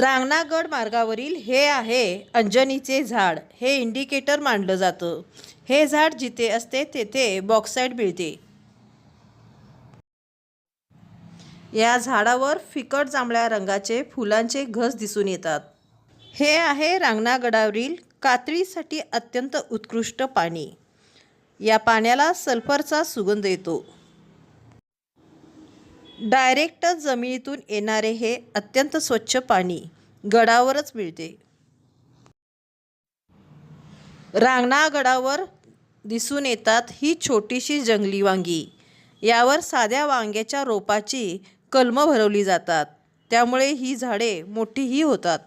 रांगणागड मार्गावरील हे आहे अंजनीचे झाड. हे इंडिकेटर मानलं जातं. हे झाड जिथे असते तेथे बॉक्साईट मिळते. या झाडावर फिकट जांभळ्या रंगाचे फुलांचे घस दिसून येतात. हे आहे रांगणागडावरील कातळीसाठी अत्यंत उत्कृष्ट पाणी. या पाण्याला सल्फरचा सुगंध येतो. डायरेक्ट जमिनीतून येणारे हे अत्यंत स्वच्छ पाणी गडावरच मिळते. रांगणा गडावर दिसून येतात ही छोटीशी जंगली वांगी. यावर साध्या वांग्याच्या रोपाची कलमं भरवली जातात. त्यामुळे ही झाडे मोठीही होतात.